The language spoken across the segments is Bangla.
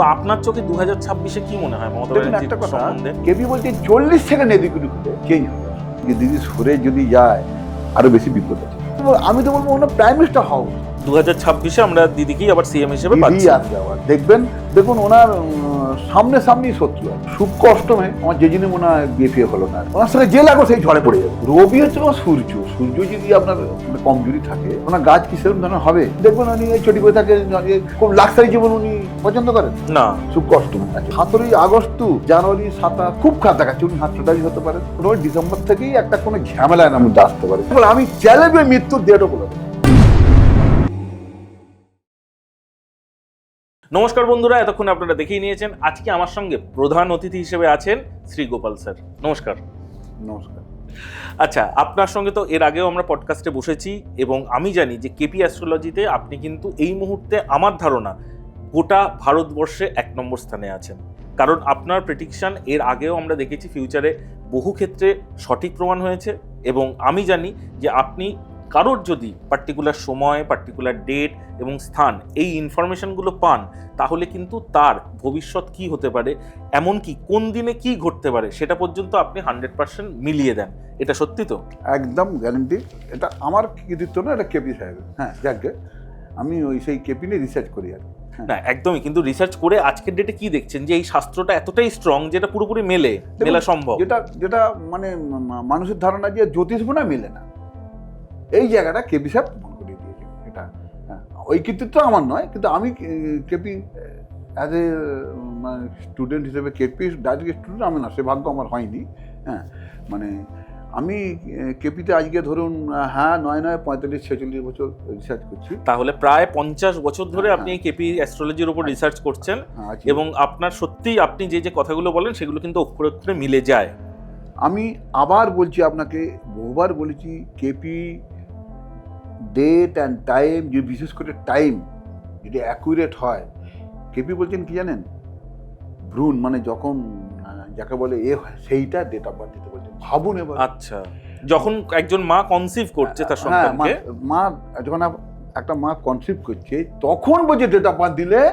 তো আপনার চোখে দু হাজার ছাব্বিশে কি মনে হয় মমতা ব্যানার্জি একটা কথা কেবি বলছে চল্লিশ সেকেন্ড এদিক ওদিক চেঞ্জ হবে দিদি সরে যদি যায় আরও বেশি বিপদ আছে। আমি তো বলব ওনার প্রাইম মিনিস্টার হও। দু হাজার ছাব্বিশে আমরা দিদিকেই আবার সিএম হিসেবে পাচ্ছি। দেখবেন দেখুন ওনার সামনে সামনেই শত্রু শুক্র অষ্টমে আমার যে যিনি মনে হয় বিয়ে ফিয়ে হলো না। ওনার সঙ্গে যে লাগো সেই ঝড়ে পড়ে যাবে। রবি হচ্ছে তোমার সূর্য। সূর্য যদি আপনার মানে কমজোরি থাকে ওনার গাছ কি সেরকম ধরনের হবে? দেখবেন উনি এই ছোটি বই থাকে খুব লাক্সারি জীবন উনি পছন্দ করেন? না। শুক্র অষ্টমী সতেরোই আগস্ট জানুয়ারি সাতা খুব খারাপ দেখাচ্ছে উনি হাতটাই হতে পারে। ডিসেম্বর থেকেই একটা কোনো ঝামেলায় নাম আসতে পারে। আমি চ্যালেঞ্জে মৃত্যুর ডেটও বলে নমস্কার বন্ধুরা এতক্ষণ আপনারা দেখেই নিয়েছেন। আজকে আমার সঙ্গে প্রধান অতিথি হিসেবে আছেন শ্রী গোপাল স্যার। নমস্কার। নমস্কার। আচ্ছা আপনার সঙ্গে তো এর আগেও আমরা পডকাস্টে বসেছি এবং আমি জানি যে কেপি অ্যাস্ট্রোলজিতে আপনি কিন্তু এই মুহূর্তে আমার ধারণা গোটা ভারতবর্ষে এক নম্বর স্থানে আছেন। কারণ আপনার প্রেডিকশন এর আগেও আমরা দেখেছি ফিউচারে বহু ক্ষেত্রে সঠিক প্রমাণ হয়েছে এবং আমি জানি যে আপনি কারোর যদি পার্টিকুলার সময় পার্টিকুলার ডেট এবং স্থান এই ইনফরমেশনগুলো পান তাহলে কিন্তু তার ভবিষ্যৎ কি হতে পারে এমনকি কোন দিনে কি ঘটতে পারে সেটা পর্যন্ত আপনি হান্ড্রেড পার্সেন্ট মিলিয়ে দেন। এটা সত্যি তো? একদম গ্যারান্টি এটা আমার কৃতিত্ব না এটা কেপি সাহেবের হ্যাঁ যাকে আমি ওই সেই কেপি নিয়ে রিসার্চ করি আর হ্যাঁ। না একদমই। কিন্তু রিসার্চ করে আজকের ডেটে কি দেখছেন যে এই শাস্ত্রটা এতটাই স্ট্রং যেটা পুরোপুরি মেলে মেলা সম্ভব। যেটা যেটা মানে মানুষের ধারণা যে জ্যোতিষ বোনা মিলে না। এই জায়গাটা কেপি সাহেব প্রমাণ করে দিয়েছে এটা হ্যাঁ। ওই কৃতিত্ব আমার নয় কিন্তু আমি কেপি অ্যাজ এ মানে স্টুডেন্ট হিসেবে কেপি ডাইরেক্ট স্টুডেন্ট আমি না সে ভাগ্য আমার হয়নি হ্যাঁ। মানে আমি কেপিতে আজকে ধরুন হ্যাঁ নয় নয় পঁয়তাল্লিশ ছেচল্লিশ বছর রিসার্চ করছি। তাহলে প্রায় পঞ্চাশ বছর ধরে হ্যাঁ, আপনি কেপি অ্যাস্ট্রোলজির উপর রিসার্চ করছেন হ্যাঁ, এবং আপনার সত্যিই আপনি যে যে কথাগুলো বলেন সেগুলো কিন্তু অক্ষরে অক্ষরে মিলে যায়। আমি আবার বলছি আপনাকে বহুবার বলেছি কেপি ডেট অ্যান্ড টাইম যে বিশেষ করে টাইম যদি অ্যাকুরেট হয় কেপি বলছেন কি জানেন? ভ্রূণ মানে যখন যাকে বলে এ হয় সেইটা ডেট অফ বার্থ দিতে বলছেন। ভাবুন এবার। আচ্ছা। যখন একজন মা কনসিভ করছে তার হ্যাঁ, সন্তানকে। মা- যখন একটা মা কনসিভ করছে তখন বলছে ডেট অফ বার্থ দিলে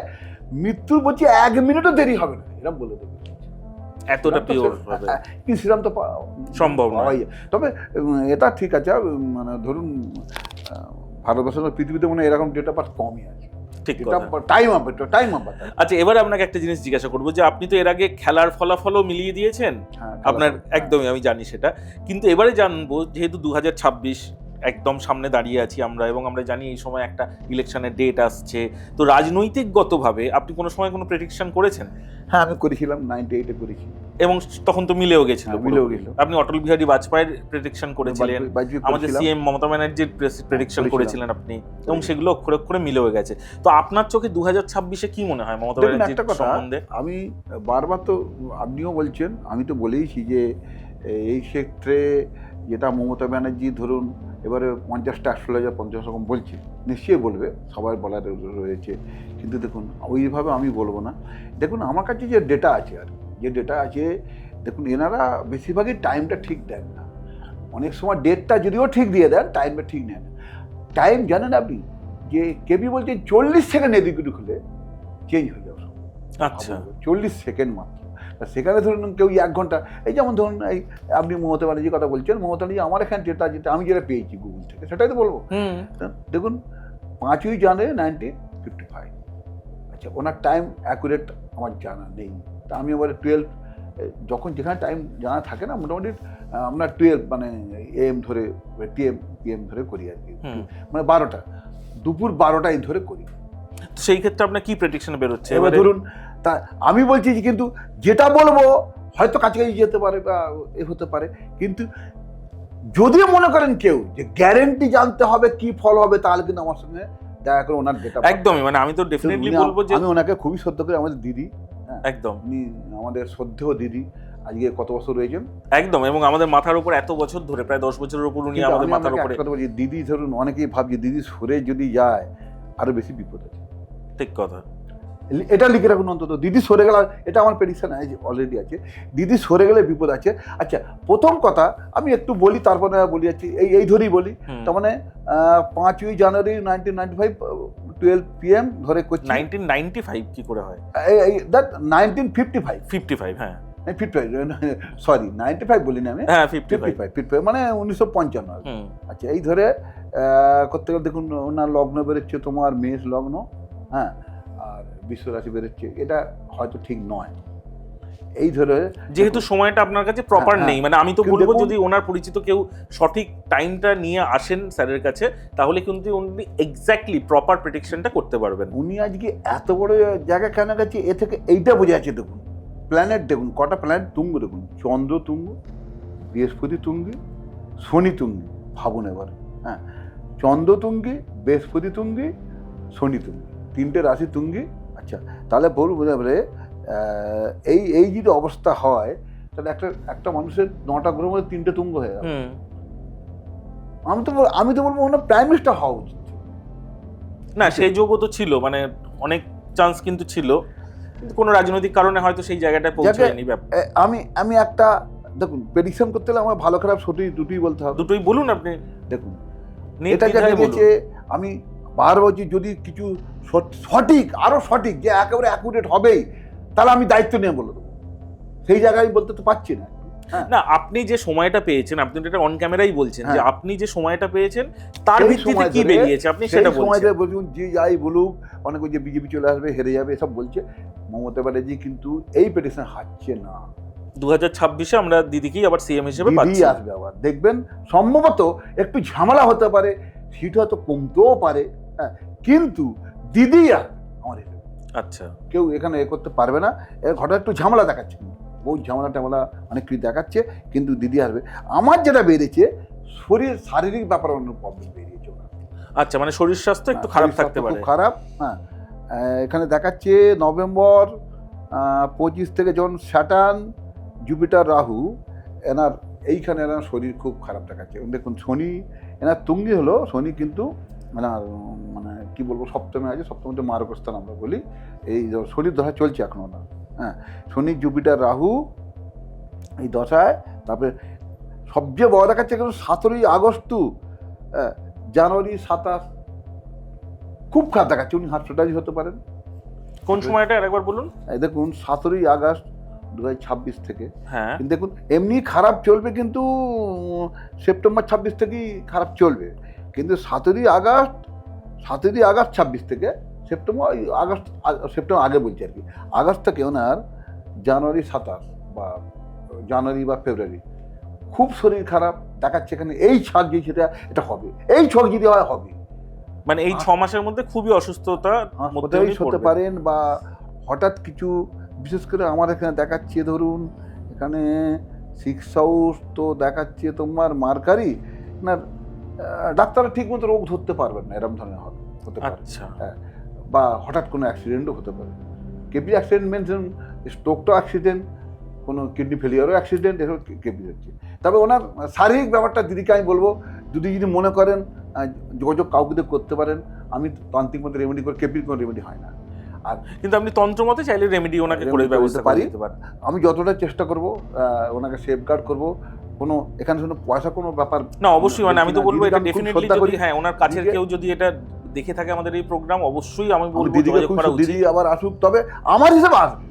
মৃত্যুর বলছে এক মিনিটও দেরি হবে না। এরকম বলে দেবে। এতটা পিওর হবে। হ্যাঁ, কিন্তু সেরকম তো সম্ভব নয়। তবে এটা ঠিক আছে। মানে ধরুন ভারতবর্ষের পৃথিবীতে মনে হয় এরকম ডেটা পার্ট কমই আছে। ঠিক টাইম টাইম আচ্ছা এবারে আপনাকে একটা জিনিস জিজ্ঞাসা করব যে আপনি তো এর আগে খেলার ফলাফলও মিলিয়ে দিয়েছেন? হ্যাঁ, আপনার একদমই আমি জানি সেটা। কিন্তু এবারে জানব যেহেতু দু হাজার ছাব্বিশ একদম সামনে দাঁড়িয়ে আছি আমরা এবং আমরা জানি এই সময় একটা ইলেকশনের ডেট আসছে তো রাজনৈতিকগতভাবে আপনি কোনো সময় কোনো প্রেডিকশন করেছেন হ্যাঁ আমি করেছিলাম নাইনটি এইটে করেছি এবং তখন তো মিলেও গেছিল হ্যাঁ, মিলেও। গেছিল। আপনি অটল বিহারী বাজপেয়ীর প্রেডিকশন করেছিলেন আমাদের। সিএম মমতা ব্যানার্জির প্রেডিকশন করেছিলেন আপনি এবং সেগুলো অক্ষরে অক্ষরে মিলেও গেছে তো আপনার চোখে দু হাজার ছাব্বিশে কি মনে হয় মমতা ব্যানার্জির কথা সম্বন্ধে আমি বারবার তো আপনিও বলছেন আমি তো বলেইছি যে এই ক্ষেত্রে যেটা মমতা ব্যানার্জি ধরুন এবারে পঞ্চাশটা অ্যাস্ট্রোলজার পঞ্চাশ রকম বলছে নিশ্চয়ই বলবে সবাই বলার রয়েছে। কিন্তু দেখুন ওইভাবে আমি বলব না। দেখুন আমার কাছে যে ডেটা আছে আর যে ডেটা আছে দেখুন এনারা বেশিরভাগই টাইমটা ঠিক দেন না। অনেক সময় ডেটটা যদিও ঠিক দিয়ে দেন টাইমটা ঠিক নেন। টাইম জানেন আপনি? যে কেবি বলছে চল্লিশ সেকেন্ড এদিক ওদিক হলে চেঞ্জ হয়ে যাবে। আচ্ছা। চল্লিশ সেকেন্ড মাত্র। সেখানে ধরুন কেউ এক ঘণ্টা এই যেমন ধরুন এই আপনি মমতা ব্যানার্জির কথা বলছেন মমতা ব্যানার্জি আমার এখানে যেটা যেটা আমি যেটা পেয়েছি গুগল থেকে সেটাই তো বলব। দেখুন পাঁচই জানুয়ারি নাইনটিন ফিফটি ফাইভ আচ্ছা ওনার টাইম অ্যাকুরেট আমার জানা নেই। তা আমি এবারে টুয়েলভ যখন যেখানে টাইম জানা থাকে না মোটামুটি আমরা টুয়েলভ মানে এম ধরে টিএম পিএম ধরে করি আর কি। মানে বারোটা দুপুর বারোটায় ধরে করি। সেই ক্ষেত্রে আপনার কি প্রেডিকশন বেরোচ্ছে? এবার ধরুন তা আমি বলছি যে কিন্তু যেটা বলব হয়তো কাছাকাছি যেতে পারে বা এ হতে পারে কিন্তু যদি মনে করেন কেউ যে গ্যারেন্টি জানতে হবে কি ফল হবে তাহলে কিন্তু আমার সঙ্গে দেখা করে ওনার ডেটা একদমই মানে আমি তো ডেফিনেটলি বলব যে আমি ওনাকে খুবই শ্রদ্ধা করি আমাদের দিদি একদম। উনি আমাদের শ্রদ্ধেয় দিদি আজকে কত বছর রয়েছেন? একদম এবং আমাদের মাথার উপর এত বছর ধরে প্রায় দশ বছরের উপর উনি আমাদের মাথার উপরে কথা বলছি দিদি ধরুন অনেকেই ভাবছে দিদি সরে যদি যায় আরও বেশি বিপদ আছে। ঠিক কথা। এটা লিখে রাখুন অন্তত। দিদি সরে গেলে এটা আমার প্রেডিকশন অলরেডি আছে। দিদি সরে গেলে বিপদ আছে। আচ্ছা প্রথম কথা আমি একটু বলি তারপরে বলি যাচ্ছি এই এই ধরেই বলি। তার মানে পাঁচই জানুয়ারি nineteen ninety five twelve PM ধরে করছি। নাইনটিন নাইনটি ফাইভ কী করে হয়? এই that nineteen fifty five fifty five হ্যাঁ fifty five sorry ninety five বলিনি আমি। হ্যাঁ fifty five five fifty five মানে উনিশশো পঞ্চান্ন আচ্ছা এই ধরে করতে গেলে দেখুন ওনার লগ্ন বেরোচ্ছে তোমার মেষ লগ্ন হ্যাঁ আর বিশ্ব রাশি বেরোচ্ছে এটা হয়তো ঠিক নয়। এই ধরে যেহেতু সময়টা আপনার কাছে প্রপার হ্যাঁ, নেই মানে আমি তো বলব যদি ওনার পরিচিত কেউ সঠিক টাইমটা নিয়ে আসেন স্যারের কাছে তাহলে কিন্তু উনি এক্স্যাক্টলি প্রপার প্রেডিকশনটা করতে পারবেন। উনি আজকে এত বড় জায়গা কেন গেছে? এ থেকে এইটা বোঝা যাচ্ছে দেখুন। প্ল্যানেট দেখুন কটা প্ল্যানেট তুঙ্গ দেখুন। চন্দ্র তুঙ্গ বৃহস্পতি তুঙ্গি শনি তুঙ্গি ভাবুন এবার। হ্যাঁ চন্দ্র তুঙ্গি বৃহস্পতি তুঙ্গি শনি তুঙ্গি। তিনটে রাশি তুঙ্গি আচ্ছা তাহলে বলব এবারে এই এই যদি অবস্থা হয় তাহলে একটা একটা মানুষের নটা গ্রহের মধ্যে তিনটে তুঙ্গ হয়ে গেল। আমি তো আমি তো বলব ওনার প্রাইম মিনিস্টার হওয়া উচিত। না সেই যোগও তো ছিল মানে অনেক চান্স কিন্তু ছিল। কিন্তু কোনো রাজনৈতিক কারণে হয়তো সেই জায়গাটায় পৌঁছায়নি আমি আমি একটা দেখুন প্রেডিকশন করতে হলে আমার ভালো খারাপ সঠিক দুটোই বলতে হবে। দুটোই বলুন আপনি। দেখুন এটা যা। আমি বার বলছি যদি কিছু সঠ- সঠিক আরও সঠিক যে একেবারে অ্যাকুরেট হবেই তাহলে আমি দায়িত্ব নিয়ে বলে দেবো। সেই জায়গায় আমি বলতে তো পারছি না। হ্যাঁ। না আপনি যে সময়টা পেয়েছেন আপনি এটা অন ক্যামেরাই বলছেন যে হ্যাঁ। আপনি যে সময়টা পেয়েছেন তার ভিত্তিতে কি বেরিয়েছে আপনি সেটা সময় বলছেন। বলুন যে যাই বলুক অনেকে যে বিজেপি চলে আসবে হেরে যাবে এসব বলছে। মমতা ব্যানার্জি কিন্তু এই পেটিশন হারছে না। দু হাজার ছাব্বিশে আমরা দিদিকেই আবার সিএম হিসেবে পাচ্ছি। আসবে আবার। দেখবেন সম্ভবত একটু ঝামেলা হতে পারে সিট হয়তো কমতেও পারে হ্যাঁ কিন্তু দিদি আসবে আমার আচ্ছা। কেউ এখানে এ করতে পারবে না। এর ঘটনা একটু ঝামেলা দেখাচ্ছে। বহু ঝামেলা টামেলা অনেক কিছু দেখাচ্ছে কিন্তু দিদি আসবে। আমার যেটা বেড়েছে শরীর শারীরিক ব্যাপারে অন্য প্রবলেম বেরিয়েছে আচ্ছা মানে শরীর স্বাস্থ্য একটু হ্যাঁ, খারাপ থাকতে পারে। খারাপ হ্যাঁ। এখানে দেখাচ্ছে নভেম্বর পঁচিশ থেকে যখন স্যাটার্ন জুপিটার রাহু এনার এইখানে এনার শরীর খুব খারাপ দেখাচ্ছে। দেখুন শনি এনার তুঙ্গি হলো শনি কিন্তু উম, মানে কি বলব সপ্তমে আছে সপ্তমীতে মারকস্থান আমরা বলি। এই শনির দশা চলছে এখন ওনার হ্যাঁ শনি জুপিটার রাহু এই দশায় তারপরে সবচেয়ে বড় দেখাচ্ছে কিন্তু সতেরোই আগস্ট হ্যাঁ, জানুয়ারি সাতাশ। খুব খারাপ দেখাচ্ছে উনি হাসপাতালি হতে পারেন। কোন সময়টা একবার বলুন? দেখুন সতেরোই আগস্ট দু ছাব্বিশ থেকে। হ্যাঁ। কিন্তু দেখুন এমনি খারাপ চলবে কিন্তু সেপ্টেম্বর ছাব্বিশ থেকেই খারাপ চলবে। কিন্তু সতেরোই আগস্ট সতেরোই আগস্ট ছাব্বিশ থেকে সেপ্টেম্বর ওই আগস্ট সেপ্টেম্বর আগে বলছি আর কি। আগস্ট থেকে ওনার জানুয়ারি সাতাশ বা জানুয়ারি বা ফেব্রুয়ারি। খুব শরীর খারাপ দেখাচ্ছে এখানে এই ছক যে সেটা এটা হবে। এই ছক যদি হয় হবে। মানে এই ছ মাসের মধ্যে খুবই অসুস্থতা মধ্যে হতে পারেন বা হঠাৎ কিছু বিশেষ করে আমার এখানে দেখাচ্ছে ধরুন এখানে সিক্স হাউস তো দেখাচ্ছে তোমার মার্কারি না ডাক্তাররা ঠিক মতো রোগ ধরতে পারবেন না এরকম ধরনের হবে হতে পারে। আচ্ছা। বা হঠাৎ কোনো অ্যাক্সিডেন্টও হতে পারে। কেপি অ্যাক্সিডেন্ট মেনশন স্ট্রোকটাও অ্যাক্সিডেন্ট কোনো কিডনি ফেলিয়ারও অ্যাক্সিডেন্ট এসব কেপি হচ্ছে তবে ওনার শারীরিক ব্যাপারটা দিদিকে আমি বলব যদি যদি মনে করেন যোগাযোগ কাউকে দিয়ে করতে পারেন আমি তান্ত্রিক মতো রেমেডি করে কেপির কোনো রেমেডি হয় না। আর কিন্তু আপনি তন্ত্র মতে চাইলে রেমেডি ওনাকে করে ব্যবস্থা পারি। আমি যতটা চেষ্টা করব ওনাকে সেফগার্ড করব কোনো এখানে শুধু পয়সা কোনো ব্যাপার না অবশ্যই মানে আমি তো বলব এটা ডেফিনেটলি যদি হ্যাঁ ওনার কাছের কেউ যদি এটা দেখে থাকে আমাদের এই প্রোগ্রাম অবশ্যই আমি বলব দিদিকে করা দিদি আবার আসুক তবে আমার হিসেবে আসবে।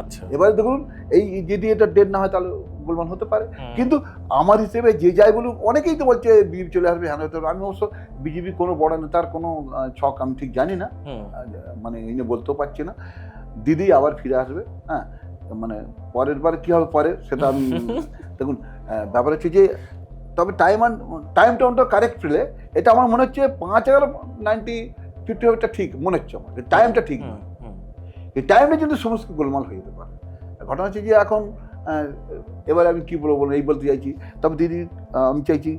আচ্ছা। এবারে দেখুন এই যদি এটা ডেট না হয় তাহলে গোলমাল হতে পারে। কিন্তু আমার হিসেবে যে যাই বলুক অনেকেই তো বলছে বিজেপি চলে আসবে হ্যাঁ হতে। আমি অবশ্য বিজেপি কোনো বড় নেতার কোনো ছক আমি ঠিক জানি না। মানে এই নিয়ে বলতেও পারছি না। দিদি আবার ফিরে আসবে হ্যাঁ মানে পরের বার কী হবে পরে সেটা আমি দেখুন ব্যাপার হচ্ছে যে তবে টাইম অ্যান্ড টাইম টাউনটা কারেক্ট পেলে এটা আমার মনে হচ্ছে পাঁচ হাজার নাইনটি ফিফটি ফাইভটা ঠিক মনে হচ্ছে আমার। টাইমটা ঠিক নয়। এই টাইমে কিন্তু সমস্ত গোলমাল হয়ে যেতে পারে। ঘটনা হচ্ছে যে এখন এবারে আমি কী বলব বলব এই বলতে চাইছি তবে দিদি আমি চাইছি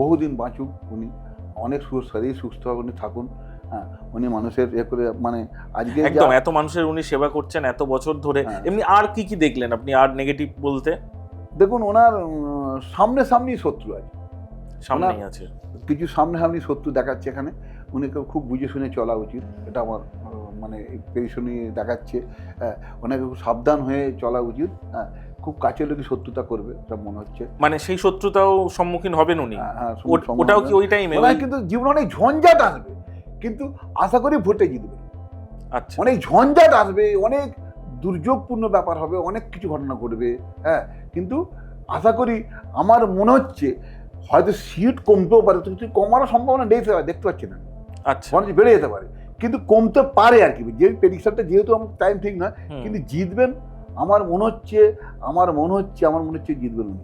বহুদিন বাঁচুক উনি। অনেক সুস্থ শরীর সুস্থ হবে উনি থাকুন। হ্যাঁ উনি মানুষের এ করে মানে আজকে একদম এত মানুষের উনি সেবা করছেন এত বছর ধরে। হ্যাঁ। এমনি আর কি কি দেখলেন আপনি আর নেগেটিভ বলতে? দেখুন ওনার সামনে সামনেই শত্রু আছে। সামনেই আছে। কিছু সামনে সামনে শত্রু দেখাচ্ছে এখানে। উনিকে খুব বুঝে শুনে চলা উচিত। এটা আমার মানে পেরিশনি দেখাচ্ছে। হ্যাঁ, ওনাকে খুব সাবধান হয়ে চলা উচিত। হ্যাঁ খুব কাছে লোকই শত্রুতা করবে এটা মনে হচ্ছে। মানে সেই শত্রুতাও সম্মুখীন হবেন উনি? হ্যাঁ, ওটাও কি ওই টাইমে কিন্তু জীবনে অনেক ঝঞ্ঝাট আসবে। কিন্তু আশা করি ভোটে জিতবে। আচ্ছা। অনেক ঝঞ্ঝাট আসবে অনেক দুর্যোগপূর্ণ ব্যাপার হবে অনেক কিছু ঘটনা ঘটবে হ্যাঁ? কিন্তু আশা করি আমার মনে হচ্ছে হয়তো সিট কমতেও পারে কিন্তু কমারও সম্ভাবনা নেই পারে দেখতে পাচ্ছি না। আচ্ছা। মানুষ বেড়ে যেতে পারে কিন্তু কমতে পারে আর কি। যে প্রেডিকশনটা যেহেতু আমার টাইম ঠিক না কিন্তু জিতবেন আমার মনে হচ্ছে আমার মনে হচ্ছে আমার মনে হচ্ছে জিতবেন উনি।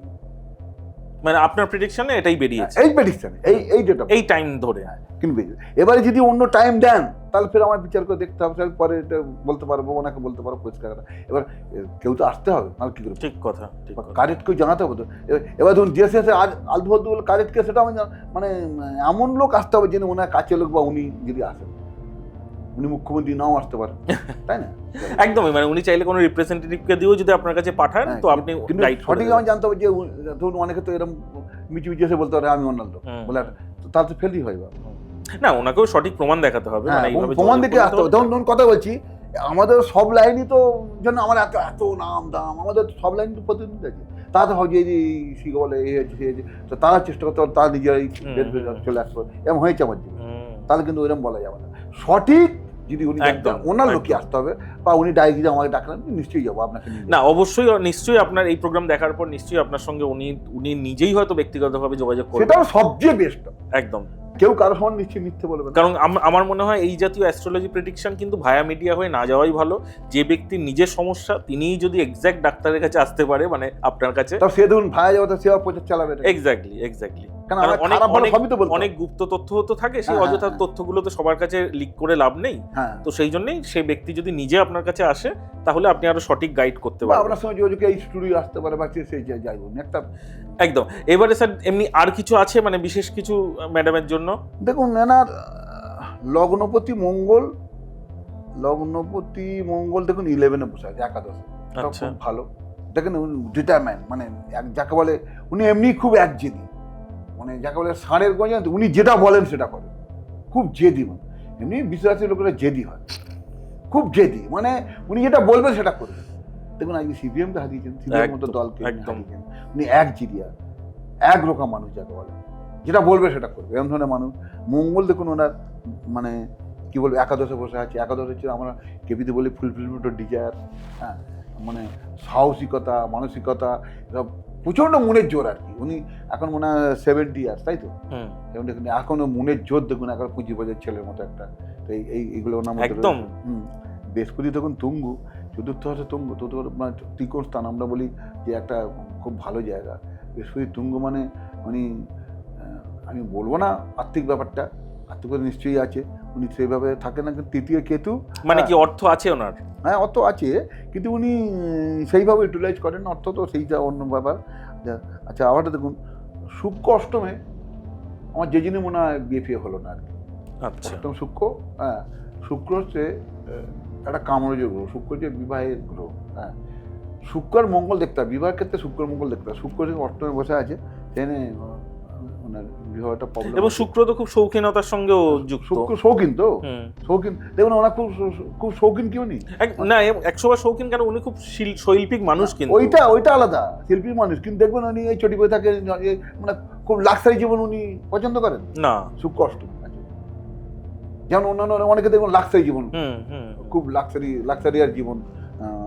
মানে আপনার প্রেডিকশনে এটাই বেরিয়েছে। এই প্রেডিকশন এই এই ডেটা এই টাইম ধরে। কিন্তু বেরিয়ে এবারে যদি অন্য টাইম দেন তাহলে ফের আমার বিচার করে দেখতে হবে পরে এটা বলতে পারব ওনাকে বলতে পারব পরিষ্কার। এবার কেউ তো আসতে হবে নাহলে কি করে ঠিক কথা ঠিক কথা। কারেক্ট কেউ জানাতে হবে তো? এবার- ধরুন যে শেষে আজ আলতু ফালতু বলে কারেক্ট কে সেটা আমি মানে এমন লোক আসতে হবে যিনি ওনার কাছে লোক বা উনি যদি আসেন। উনি মুখ্যমন্ত্রী নাও আসতে পারেন। তাই না? একদমই মানে উনি চাইলে কোনো রিপ্রেজেন্টেটিভকে দিয়েও যদি আপনার কাছে পাঠান হ্যাঁ, তো আপনি সঠিক আমি জানতে হবে যে ধরুন অনেকে তো এরকম মিচু মিচু এসে বলতে পারে আমি অন্য লোক। হুম। বলে তাহলে তো ফেলই হয় না ওনাকেও সঠিক প্রমাণ দেখাতে হবে হ্যাঁ, মানে প্রমাণ দিকে আসতে হবে। ধরুন ধরুন কথা বলছি আমাদের সব লাইনই তো জন্য আমার এত এত নাম দাম আমাদের সব লাইন তো প্রতিনিধি আছে। তারা তো ভাবছে যে সি বলে এই হয়েছে সে হয়েছে তো তারা চেষ্টা করতে পারে তারা নিজেরাই। চলে আসতে এরকম হয়েছে আমার জীবনে। তাহলে কিন্তু ওইরকম বলা যাবে না। সঠিক যদি উনি একদম, ওনার লোকই আসতে হবে বা উনি ডাইরেক্ট আমাকে ডাকলেন নিশ্চয়ই যাব আপনাকে না অবশ্যই নিশ্চয়ই আপনার এই প্রোগ্রাম দেখার পর নিশ্চয়ই আপনার সঙ্গে উনি উনি নিজেই হয়তো ব্যক্তিগতভাবে যোগাযোগ করবেন। সেটাও সবচেয়ে বেস্ট একদম। কেউ কারও সমান নিশ্চয়ই মিথ্যে বলবে কারণ আমার মনে হয় এই জাতীয় অ্যাস্ট্রোলজি প্রেডিকশন কিন্তু ভায়া মিডিয়া হয়ে না যাওয়াই ভালো। যে ব্যক্তির নিজের সমস্যা তিনিই যদি এক্স্যাক্ট ডাক্তারের কাছে আসতে পারে মানে আপনার কাছে সে ধরুন ভাইয়া যাব তো সে আর প্রচার চালাবে। এক্স্যাক্টলি এক্স্যাক্টলি অনেক- গুপ্ত তথ্য তো থাকে সেই হ্যাঁ, হ্যাঁ, অযথা হ্যাঁ। তথ্যগুলো তো সবার কাছে লিক করে লাভ নেই। তো সেই জন্যই সেই ব্যক্তি যদি নিজে আপনার কাছে আসে তাহলে আপনি আরও সঠিক গাইড করতে পারবেন। আপনার সঙ্গে যোগাযোগ এই স্টুডিও আসতে পারে বা সে যাই একটা একদম। এবারে স্যার এমনি আর কিছু আছে? মানে বিশেষ কিছু ম্যাডামের জন্য? দেখুন এনার লগ্নপতি মঙ্গল লগ্নপতি মঙ্গল দেখুন ইলেভেনে বসে আছে একাদশ। আচ্ছা। খুব ভালো। দেখেন ডিটারম্যান মানে এক যাকে বলে উনি এমনি খুব একজেদি মানে যাকে বলে ষাঁড়ের গঞ্জা উনি যেটা বলেন সেটা করে খুব জেদি মানে এমনি বিশ্বাসী লোকেরা জেদি হয়। খুব জেদি। মানে উনি যেটা বলবেন সেটা করবেন। দেখুন আজকে সিপিএমকে হারিয়েছেন সিপিএম মতো দলকে উনি একদম। হারিয়েছেন। উনি এক জিরিয়া এক রকম মানুষ যাকে বলে। যেটা বলবে সেটা করবে। এরকম ধরনের মানুষ। মঙ্গল দেখুন ওনার মানে কি বলব একাদশে বসে আছে। একাদশ হচ্ছে আমরা কেপিতে বলি ফুলফিলমেন্ট ডিজায়ার। হ্যাঁ মানে সাহসিকতা মানসিকতা এসব প্রচণ্ড মনের জোর আর কি। উনি এখন মনে হয় সেভেন্টি ইয়ার্স তাই তো? এখনও মনের জোর দেখুন এখন পুঁজি বাজার ছেলের মতো একটা। তো এই এই এইগুলো ওনার মধ্যে একদম। বৃহস্পতি দেখুন তুঙ্গু চতুর্থ হচ্ছে তুঙ্গু চতুর্থ মানে ত্রিকোণ স্থান আমরা বলি যে একটা খুব ভালো জায়গা। বৃহস্পতি তুঙ্গু মানে উনি আমি বলব না আর্থিক ব্যাপারটা আর্থিক নিশ্চয়ই আছে। উনি সেইভাবে থাকেন না কিন্তু তৃতীয় কেতু মানে কি অর্থ আছে ওনার? হ্যাঁ অর্থ আছে কিন্তু উনি সেইভাবে ইউটিলাইজ করেন অর্থ তো সেইটা অন্য ব্যাপার। আচ্ছা আবার দেখুন শুক্র অষ্টমে আমার যে জিনিস মনে হয় বিয়ে ফিয়ে হলো না আর কি। আচ্ছা। অষ্টম শুক্র হ্যাঁ শুক্র হচ্ছে একটা কামরজ গ্রহ শুক্র হচ্ছে বিবাহের গ্রহ হ্যাঁ। শুক্র মঙ্গল দেখতে বিবাহের ক্ষেত্রে শুক্র মঙ্গল দেখতে শুক্র যে অষ্টমে বসে আছে সেখানে ওনার বিবাহটা প্রবলেম এবং শুক্র তো খুব শৌখিনতার সঙ্গেও যুক্ত। শুক্র শৌখিন তো? শৌখিন? দেখুন ওনার খুব খুব শৌখিন কি উনি? না একশো বার শৌখিন কেন? উনি খুব শিল- শৈল্পিক মানুষ কিন্তু। ওইটা ওইটা আলাদা শিল্পীর মানুষ। কিন্তু দেখবেন উনি এই চটি বই থাকে মানে খুব লাক্সারি জীবন উনি পছন্দ করেন? না। শুক্র অষ্টম যেমন অন্যান্য অনেকে দেখবেন লাক্সারি জীবন। হুম হুম। খুব লাক্সারি লাক্সারিয়ার জীবন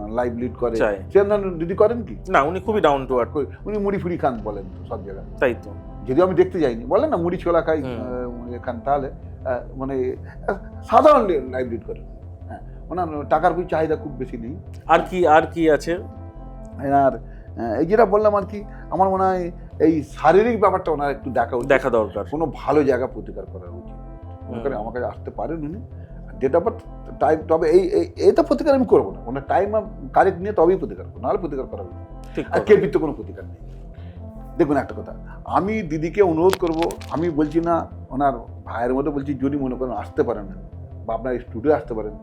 লাইফ লিড করে। সেরকম দিদি করেন কি? না উনি খুবই ডাউন টু আর্থ উনি মুড়ি ফুড়ি খান বলেন সব জায়গায়। তাই তো। যদিও আমি দেখতে যাইনি। বলেন না মুড়ি ছোলা খাই হুম। আহ, খান তাহলে মানে সাধারণ লাইফ লিড করেন হ্যাঁ ওনার টাকার খুব চাহিদা খুব বেশি নেই। আর কি আর কি আছে? আর এই যেটা বললাম আর কি আমার মনে হয় এই শারীরিক ব্যাপারটা ওনার একটু দেখা দেখা দরকার। কোনো ভালো জায়গা প্রতিকার করা উচিত। মনে করে আমার কাছে আসতে পারেন উনি। ডেট অফ বার্থ টাইম তবে এই এই- এইটা প্রতিকার আমি করব না। ওনার টাইম কারেক্ট নিয়ে তবেই প্রতিকার করব নাহলে প্রতিকার করা উচিত। আর। কেপির তো কোনো প্রতিকার নেই। দেখুন একটা কথা আমি দিদিকে অনুরোধ করব আমি বলছি না ওনার ভাইয়ের মতো বলছি যদি মনে করেন আসতে পারেন বা আপনার স্টুডিও আসতে পারেন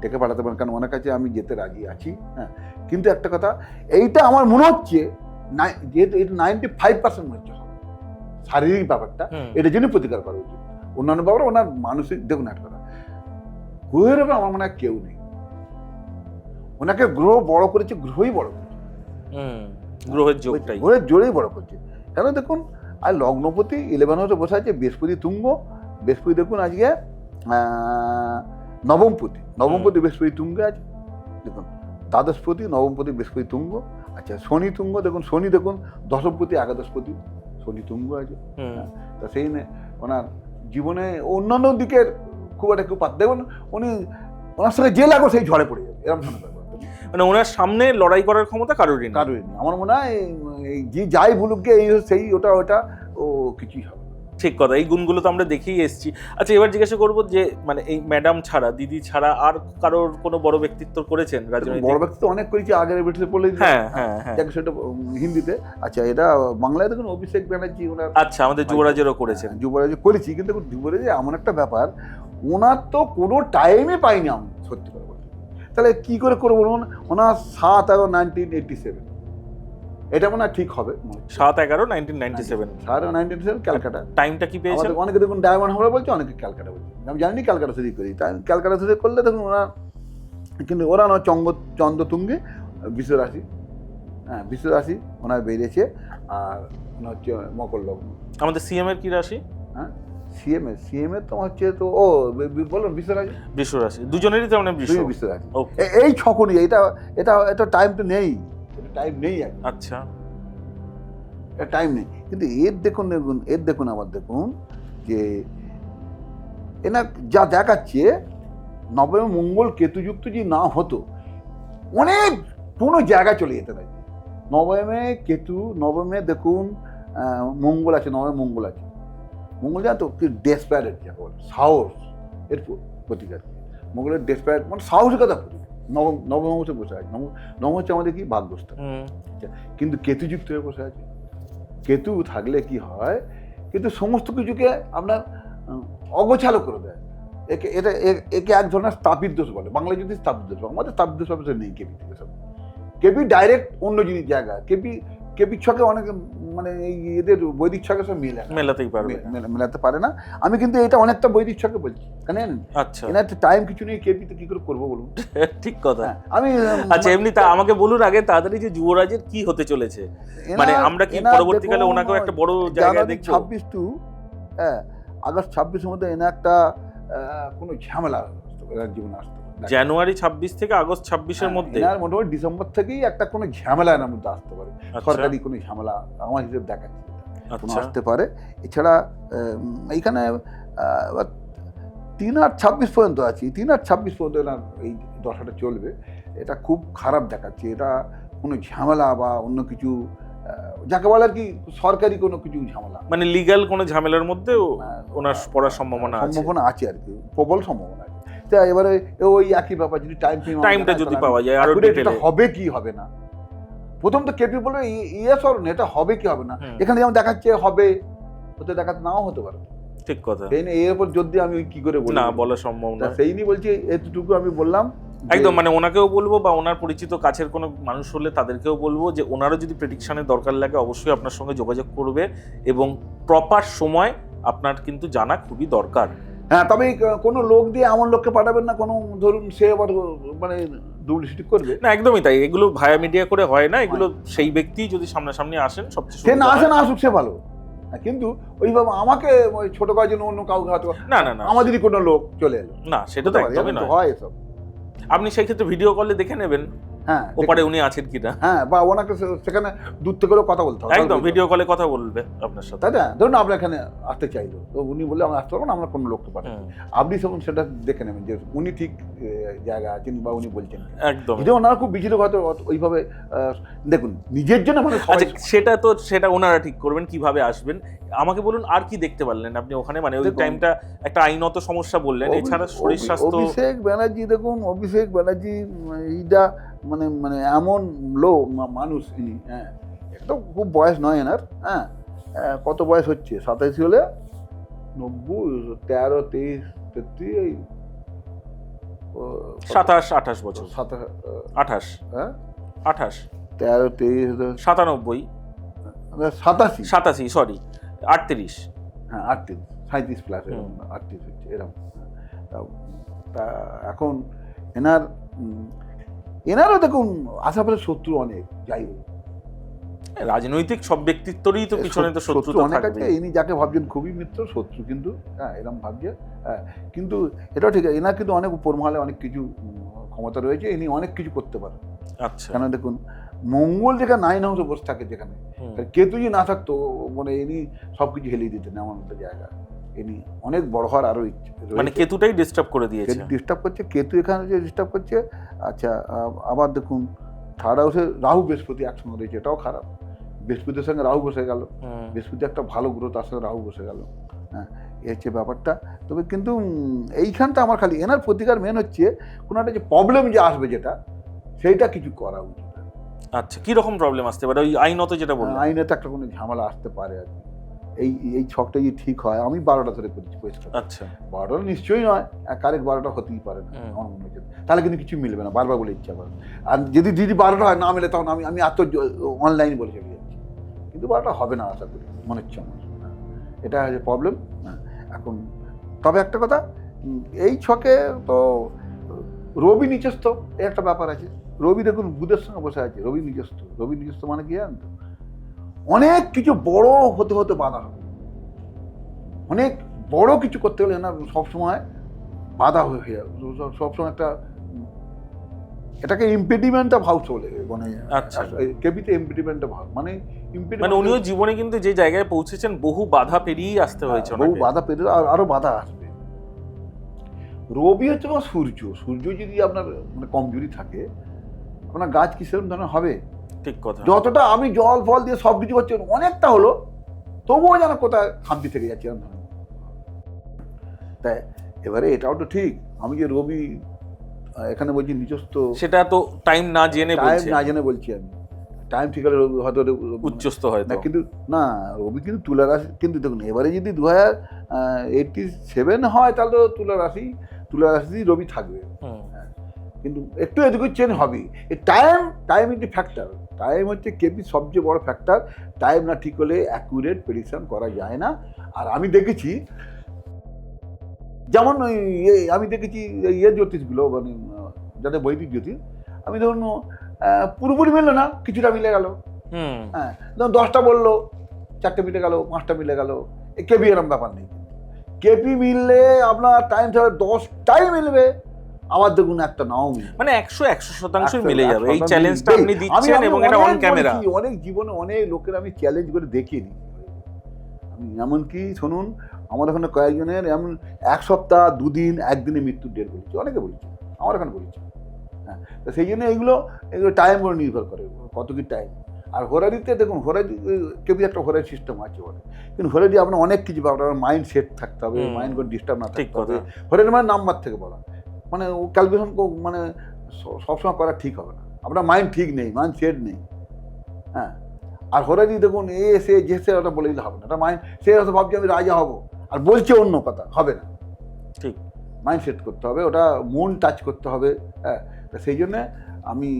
ডেকে পাঠাতে পারেন কারণ ওনার কাছে আমি যেতে রাজি আছি হ্যাঁ। কিন্তু একটা কথা এইটা আমার মনে হচ্ছে যেহেতু এটা নাইনটি ফাইভ পার্সেন্ট মনে হচ্ছে শারীরিক ব্যাপারটা এটার জন্য প্রতিকার করা উচিত। অন্যান্য ব্যাপারে ওনার মানসিক দেখুন একটা কথা গ্রহের ব্যাপারে আমার মনে হয় কেউ নেই। ওনাকে গ্রহ বড় করেছে গ্রহই বড় করেছে। গ্রহের যোগটাই। গ্রহের জোরেই বড় করছে। কেন দেখুন আর লগ্নপতি ইলেভেন হাউসে বসে আছে বৃহস্পতি তুঙ্গ বৃহস্পতি দেখুন আজকে নবমপতি নবমপতি বৃহস্পতি তুঙ্গে আছে। দেখুন দ্বাদশপতি নবমপতি বৃহস্পতি তুঙ্গ আচ্ছা শনি তুঙ্গ দেখুন শনি দেখুন দশমপতি একাদশপতি শনি তুঙ্গ আছে। হুম। তা সেই ওনার জীবনে অন্যান্য দিকের খুব একটা কেউ পাত দেখুন উনি ওনার সঙ্গে যে লাগো সেই ঝড়ে পড়ে যাবে এরকম মানে ওনার সামনে লড়াই করার ক্ষমতা কারোরই নেই। কারোরই নেই। আমার মনে হয় যে যাই ভুলুক গিয়ে এই সেই ওটা ওটা ও কিছুই হবে ঠিক কথা এই গুণগুলো তো আমরা দেখেই এসেছি। আচ্ছা এবার জিজ্ঞাসা করব যে মানে এই ম্যাডাম ছাড়া দিদি ছাড়া আর কারোর কোনো বড় ব্যক্তিত্ব করেছেন বড় রাজনৈতিক? ব্যক্তি তো অনেক করেছি আগের ব্রিটিশে পড়লে হ্যাঁ হ্যাঁ হ্যাঁ। সেটা হিন্দিতে। আচ্ছা এটা বাংলায় দেখুন অভিষেক ব্যানার্জি ওনার আচ্ছা আমাদের যুবরাজেরও করেছেন। হ্যাঁ, যুবরাজে করেছি কিন্তু দেখুন যুবরাজে এমন একটা ব্যাপার ওনার তো কোনো টাইমই পাইনি আমি সত্যি বলতে। তাহলে কি করে করব বলুন? ওনার সাত এগারো নাইনটিন এইটটি সেভেন। এটা মনে হয় ঠিক হবে। সাত এগারো নাইনটিন নাইনটি সেভেন। সাত এগারো নাইনটিন সেভেন ক্যালকাটা। টাইমটা কি আমাদের অনেকে দেখুন ডায়মন্ড হামরা বলছে অনেকে ক্যালকাটা বলছে। আমি জানি ক্যালকাটা থেকে করি। তাই ক্যালকাটা থেকে করলে দেখুন ওরা কিন্তু ওরা না চন্দ্র চন্দ্রতুঙ্গে বিশ্বরাশি। হ্যাঁ বিশ্বরাশি ওনার বেরিয়েছে আর ওনার হচ্ছে মকর লগ্ন। আমাদের সিএম এর কি রাশি? হ্যাঁ? সিএমএ সিএমএ তো হচ্ছে তো ও বলুন বিশ্বরাশি বৃষ দুজনেরই তো মানে দুই বিশ্বরাশি এই ছকনি এটা এটা এটা টাইম তো নেই। টাইম নেই আচ্ছা। টাইম নেই। কিন্তু এর দেখুন দেখুন এর দেখুন আবার দেখুন যে এনা যা দেখাচ্ছে নবমে মঙ্গল কেতুযুক্ত যদি না হতো অনেক কোনো জায়গায় চলে যেতে পারে। নবমে কেতু নবমে দেখুন মঙ্গল আছে নবমে মঙ্গল আছে। মঙ্গল জানো তো কি ডেসপ্যারেট যাকে বলে? সাহস এর প্রতীক মঙ্গলের ডেসপ্যারেট মানে সাহসিকতা প্রতীক। নবম নবম হচ্ছে বসে আছে। নবম নবম হচ্ছে আমাদের কি? ভাগ্যস্থান হুম। কিন্তু কেতুযুক্ত হয়ে বসে আছে। কেতু থাকলে কি হয়? কিন্তু সমস্ত কিছুকে আপনার অগোছালো করে দেয়। একে এটা একে এক ধরনের স্থাপিত দোষ বলে। বাংলায় যদি স্থাপিত দোষ আমাদের স্থাপিত দোষ অবশ্যই নেই কেপি থেকে সব কেপি ডাইরেক্ট অন্য জিনিস জায়গা কেপি কেপির ছকে অনেক মানে এই এদের বৈদিক ছকে সব মিলে মেলাতেই পারবে মেলা- মেলাতে পারে না। আমি কিন্তু এটা অনেকটা বৈদিক ছকে বলছি জানেন? আচ্ছা। এনার টাইম কিছু নেই কেপিতে কি করে করব বলুন? ঠিক কথা। হ্যাঁ, আমি আচ্ছা এমনি তা আমাকে বলুন আগে তাড়াতাড়ি যে যুবরাজের কি হতে চলেছে। মানে আমরা কি এনার পরবর্তীকালে ওনাকেও একটা বড় জায়গায় দেখব? ছাব্বিশ টু হ্যাঁ আগস্ট ছাব্বিশের মধ্যে এনে একটা আহ, কোনো ঝামেলা জীবনে আসতে। জানুয়ারি ছাব্বিশ থেকে আগস্ট ছাব্বিশের হ্যাঁ, মধ্যে। এনার মোটামুটি ডিসেম্বর থেকেই একটা কোনো ঝামেলা এনার মধ্যে আসতে পারে। আচ্ছা। সরকারি কোনো ঝামেলা আমার হিসেবে দেখাচ্ছে কোনো আচ্ছা। আসতে পারে। এছাড়া এইখানে তিন আর ছাব্বিশ পর্যন্ত আছি। তিন আর ছাব্বিশ পর্যন্ত এই দশাটা চলবে। এটা খুব খারাপ দেখাচ্ছে। এটা কোনো ঝামেলা বা অন্য কিছু যাকে বলে আর কি সরকারি কোনো কিছু ঝামেলা। মানে লিগ্যাল কোনো ঝামেলার মধ্যেও ওনার পড়ার সম্ভাবনা সম্ভাবনা আছে আর কি। প্রবল সম্ভাবনা আছে। তা এবারে ওই একই ব্যাপার যদি টাইম টাইমটা যদি পাওয়া যায় আরও ডিটেলে হবে কি হবে না? প্রথম তো কেপি বলবে ইয়েস অর এটা হবে কি হবে না? এখানে যেমন দেখাচ্ছে হবে। হতে দেখাতে নাও হতে পারে। ঠিক কথা। সেই এর উপর যদি আমি কি করে বলব না বলা সম্ভব না সেই নিয়ে বলছি এতটুকু আমি বললাম একদম মানে ওনাকেও বলব বা ওনার পরিচিত কাছের কোনো মানুষ হলে তাদেরকেও বলব যে ওনারও যদি প্রেডিকশনের দরকার লাগে অবশ্যই আপনার সঙ্গে যোগাযোগ করবে এবং প্রপার সময় আপনার কিন্তু জানা খুবই দরকার। হ্যাঁ তবে কোনো লোক দিয়ে এমন লোককে পাঠাবেন না কোনো ধরুন সে আবার মানে ডুপ্লিসিটি করবে। না একদমই তাই। এগুলো ভায়া মিডিয়া করে হয় না এগুলো সেই ব্যক্তি যদি সামনাসামনি আসেন সবচেয়ে সে না আসে না আসুক সে ভালো। হ্যাঁ, কিন্তু ওইভাবে আমাকে ওই ছোট করার জন্য অন্য কাউকে হয়তো না না না। আমাদেরই কোনো লোক চলে এলো। না সেটা তো হতে একদমই হয় এসব। আপনি সেই ক্ষেত্রে ভিডিও কলে দেখে নেবেন। হ্যাঁ ওপারে উনি আছেন কিনা? হ্যাঁ বা ওনাকে সেখানে দূর থেকে কথা বলতে হবে। একদম ভিডিও কলে কথা বলবে আপনার সাথে। তাই না? ধরুন আপনার এখানে আসতে চাইলো তো উনি বললে আমরা আসতে পারব না আমরা কোনো লোককে পাঠাবো আপনি তখন সেটা দেখে নেবেন যে উনি ঠিক এ, জায়গায় আছেন বা উনি বলছেন একদম। যদি ওনারা খুব বিচিত্র হয়তো ওইভাবে দেখুন নিজের জন্য মানে আচ্ছা সেটা তো সেটা ওনারা ঠিক করবেন কীভাবে আসবেন? আমাকে বলুন আর কি দেখতে পারলেন আপনি ওখানে? মানে ওই টাইমটা একটা আইনত সমস্যা বললেন এছাড়া শরীর স্বাস্থ্য অভিষেক ব্যানার্জি দেখুন অভিষেক ব্যানার্জি এইটা মানে মানে এমন লো মানুষ ইনি হ্যাঁ। একটা খুব বয়স নয় এনার হ্যাঁ। কত বয়স হচ্ছে? সাতাইশ হলে? নব্বই তেরো তেইশ তেত্রিশ এই সাতাশ আঠাশ বছর। সাতাশ আঠাশ। হ্যাঁ? আঠাশ। তেরো তেইশ সাতানব্বই। সাতাশি। সাতাশি সরি আটত্রিশ। হ্যাঁ আটত্রিশ সাঁত্রিশ প্লাস আটত্রিশ হচ্ছে এরকম। তা- এখন এনার এনারও দেখুন আশেপাশে শত্রু অনেক যাই হোক। রাজনৈতিক সব ব্যক্তিত্বরই তো পিছনে তো শত্রু অনেক আছে ইনি যাকে ভাবছেন খুবই মিত্র শত্রু কিন্তু হ্যাঁ এরকম ভাবছে হ্যাঁ কিন্তু এটাও ঠিক আছে এনার কিন্তু অনেক উপর মহলে অনেক কিছু ক্ষমতা রয়েছে ইনি অনেক কিছু করতে পারেন। আচ্ছা। কেন দেখুন মঙ্গল যেখানে নাইন হাউসে বসে থাকে যেখানে কেতু যদি না থাকতো মানে ইনি সব কিছু হেলিয়ে দিতেন এমন একটা জায়গা। ইনি অনেক বড় হওয়ার আরও ইচ্ছে মানে কেতুটাই ডিস্টার্ব করে দিয়েছে। ডিস্টার্ব করছে কেতু এখানে যে ডিস্টার্ব করছে আচ্ছা আবার দেখুন থার্ড হাউসে রাহু বৃহস্পতি একসঙ্গে রয়েছে এটাও খারাপ। বৃহস্পতির সঙ্গে রাহু বসে গেল বৃহস্পতি একটা ভালো গ্রহ তার সঙ্গে রাহু বসে গেল। হ্যাঁ এই হচ্ছে ব্যাপারটা। তবে কিন্তু এইখানটা আমার খালি এনার প্রতিকার মেন হচ্ছে কোনো একটা যে প্রবলেম যে আসবে যেটা সেইটা কিছু করা উচিত। আচ্ছা কীরকম প্রবলেম আসতে পারে? ওই আইনত যেটা বললাম আইনে তো একটা কোনো ঝামেলা আসতে পারে আর কি। এই এই ছকটা যদি ঠিক হয় আমি বারোটা ধরে করেছি পরিষ্কার আচ্ছা। বারোটা নিশ্চয়ই নয় কারেক্ট বারোটা হতেই পারে না। আমার মনে হচ্ছে। তাহলে কিন্তু কিছু মিলবে না বারবার বলে ইচ্ছা করে। আর যদি দিদি বারোটা হয় না মিলে তখন আমি আমি এত অনলাইন বলে চলে যাচ্ছি। কিন্তু বারোটা হবে না আশা করি। মনে হচ্ছে আমার। হ্যাঁ। এটা হচ্ছে প্রবলেম এখন তবে একটা কথা এই ছকে তো রবি নিচস্থ একটা ব্যাপার আছে। রবি দেখুন বুধের সঙ্গে বসে আছে। রবি নিজস্ব রবি নিজস্ব মানে কি জানেন তো? অনেক কিছু বড় হতে হতে বাধা হবে অনেক বড় কিছু করতে গেলে না সবসময় বাধা হয়ে হয়ে যাবে সবসময় একটা এটাকে ইম্পিডিমেন্টটা ভাব চলে মানে আচ্ছা। কেবিতে ইম্পিডিমেন্টটা ভাব মানে মানে উনিও জীবনে কিন্তু যে জায়গায় পৌঁছেছেন বহু বাধা পেরিয়েই আসতে হয়েছে হ্যাঁ, বহু বাধা পেতে আর আরও বাধা আসবে। রবি হচ্ছে সূর্য। সূর্য যদি আপনার মানে কমজোরি থাকে আপনার গাছ কি সেরকম ধরনের হবে? ঠিক কথা। যতটা আমি জল ফল দিয়ে সব কিছু করছি অনেকটা হলো তবুও যেন কোথায় খামতি থেকে যাচ্ছে ধরনের। তাই এবারে এটাও তো ঠিক আমি যে রবি এখানে বলছি নিজস্ব সেটা তো টাইম না জেনে টাইম না জেনে বলছি আমি। টাইম ঠিক হলে হয়তো রবি- হয় না কিন্তু না রবি কিন্তু তুলা রাশি কিন্তু দেখুন এবারে যদি দু হাজার এইটটি সেভেন হয় তাহলে তো তুলা রাশি তুলা রাশি রবি থাকবে। হুম। কিন্তু একটু এদিকে চেঞ্জ হবে এই টাইম টাইম একটি ফ্যাক্টর টাইম হচ্ছে কেপি সবচেয়ে বড় ফ্যাক্টর টাইম না ঠিক হলে অ্যাকুরেট প্রেডিকশন করা যায় না। আর আমি দেখেছি যেমন ওই ইয়ে আমি দেখেছি ইয়ে জ্যোতিষগুলো মানে যাদের বৈদিক জ্যোতিষ আমি ধরুন পুরোপুরি মিললো না কিছুটা মিলে গেল। হ্যাঁ ধরুন দশটা বলল চারটে মিলে গেল পাঁচটা মিলে গেল কেপি এরম ব্যাপার নেই। কেপি মিললে আপনার টাইম ছাড়া দশটাই মিলবে। আবার দেখুন একটা নাও মানে একশো একশো একশো- মিলে যাবে। এই চ্যালেঞ্জটা আপনি দিচ্ছেন এবং এটা অন ক্যামেরা অনেক জীবনে অনেক লোকের আমি চ্যালেঞ্জ করে দেখিয়ে দিই আমি এমনকি শুনুন আমার এখানে কয়েকজনের এমন এক সপ্তাহ দুদিন একদিনে মৃত্যুর ডেট বলেছি। অনেকে বলেছি আমার এখানে বলেছি। হ্যাঁ তো সেই জন্য এগুলো এগুলো টাইম উপর নির্ভর করে কত কি টাইম আর হোরারিতে দেখুন হোরারি কেউ একটা হোরারি সিস্টেম আছে বলে কিন্তু হোরারি আপনার অনেক কিছু ব্যাপার মাইন্ড সেট থাকতে হবে মাইন্ড করে ডিস্টার্ব না থাকতে হবে। হোরারি মানে নাম্বার থেকে বলা। মানে ও ক্যালকুলেশন মানে সবসময় করা ঠিক হবে না। আপনার মাইন্ড ঠিক নেই মাইন্ড সেট নেই। হ্যাঁ? আর হোরারি দেখুন এ সে যে সে ওটা বলে দিলে হবে না। ওটা মাইন্ড সে হয়তো ভাবছে আমি রাজা হব আর বলছে অন্য কথা হবে না। ঠিক। মাইন্ড সেট করতে হবে ওটা মন টাচ করতে হবে হ্যাঁ? সেই জন্যে আমি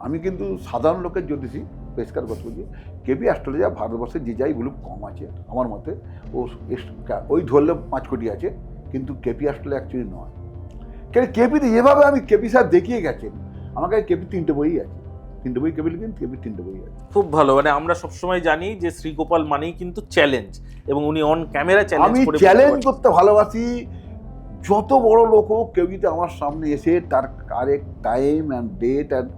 আমি কিন্তু সাধারণ লোকের জ্যোতিষী পরিষ্কার কথা বলছি। কেপি অ্যাস্ট্রোলজি ভারতবর্ষে যে যাই বলুক কম আছে আমার মতে। ও ওই ধরলে পাঁচ কোটি আছে কিন্তু কেপি অ্যাস্ট্রোলজি অ্যাকচুয়ালি নয়। কেন কেপিতে যেভাবে আমি কেপি স্যার দেখিয়ে গেছেন আমার কাছে কেপি তিনটে বই আছে। তিনটে বই কেপি লিখেন কেপি তিনটে বই আছে। খুব ভালো মানে আমরা সবসময় জানি যে শ্রীগোপাল মানেই কিন্তু চ্যালেঞ্জ এবং উনি অন ক্যামেরা চ্যালেঞ্জ আমি চ্যালেঞ্জ করতে ভালোবাসি। যত বড় লোক হোক কেউ যদি আমার সামনে এসে তার correct time and date and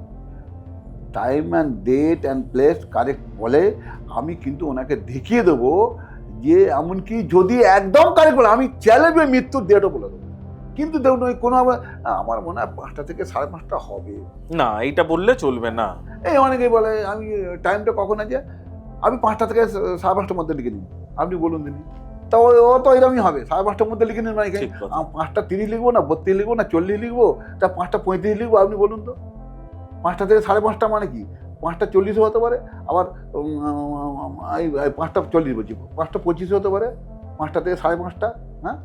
time and date and place correct বলে আমি কিন্তু ওনাকে দেখিয়ে দেবো যে এমনকি যদি একদম কারেক্ট বলে আমি চ্যালেঞ্জ মৃত্যুর ডেটও বলে দেবো। কিন্তু দেখুন ওই কোনো আমার মনে হয় পাঁচটা থেকে সাড়ে পাঁচটা হবে। না এইটা বললে চলবে না। এই অনেকেই বলে আমি টাইমটা কখন আছে? আমি পাঁচটা থেকে সাড়ে পাঁচটার মধ্যে লিখে দিই আপনি বলুন দিন তা ও তো এরকমই হবে। সাড়ে পাঁচটার মধ্যে লিখে নিন মানে পাঁচটা তিরিশ লিখব না বত্রিশ লিখব না চল্লিশ লিখব তা পাঁচটা পঁয়ত্রিশ লিখব আপনি বলুন তো। পাঁচটা থেকে সাড়ে পাঁচটা মানে কি? পাঁচটা চল্লিশও হতে পারে আবার পাঁচটা চল্লিশ বলছি পাঁচটা পঁচিশও হতে পারে পাঁচটা থেকে সাড়ে পাঁচটা হ্যাঁ?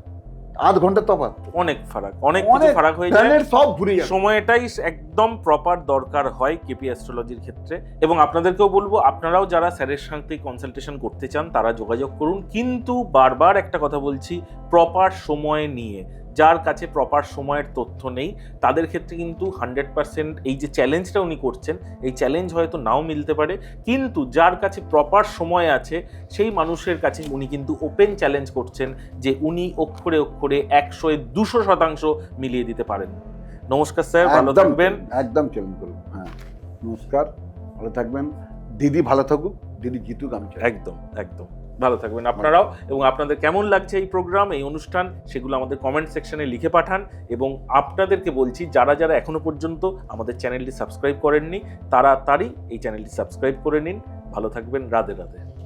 আধ ঘণ্টার তফাৎ। অনেক ফারাক অনেক কিছু ফারাক হয়ে যায়। সব ঘুরে যায় সময়টাই একদম প্রপার দরকার হয় কেপি অ্যাস্ট্রোলজির ক্ষেত্রে। এবং আপনাদেরকেও বলব আপনারাও যারা স্যারের সাথে কনসালটেশন করতে চান তারা যোগাযোগ করুন। কিন্তু বারবার একটা কথা বলছি প্রপার সময় নিয়ে। যার কাছে প্রপার সময়ের তথ্য নেই তাদের ক্ষেত্রে কিন্তু হান্ড্রেড পার্সেন্ট এই যে চ্যালেঞ্জটা উনি করছেন এই চ্যালেঞ্জ হয়তো নাও মিলতে পারে কিন্তু যার কাছে প্রপার সময় আছে সেই মানুষের কাছে উনি কিন্তু ওপেন চ্যালেঞ্জ করছেন যে উনি অক্ষরে অক্ষরে একশো দুশো শতাংশ মিলিয়ে দিতে পারেন। নমস্কার স্যার ভালো থাকবেন। একদম চ্যালেঞ্জ করুন হ্যাঁ নমস্কার ভালো থাকবেন। দিদি ভালো থাকুক দিদি জিতুক আমি একদম একদম। ভালো থাকবেন আপনারাও। এবং আপনাদের কেমন লাগছে এই প্রোগ্রাম এই অনুষ্ঠান, সেগুলো আমাদের কমেন্ট সেকশনে লিখে পাঠান। এবং আপনাদেরকে বলছি, যারা যারা এখনও পর্যন্ত আমাদের চ্যানেলটি সাবস্ক্রাইব করেননি তারা তারই এই চ্যানেলটি সাবস্ক্রাইব করে নিন। ভালো থাকবেন, রাধে রাধে।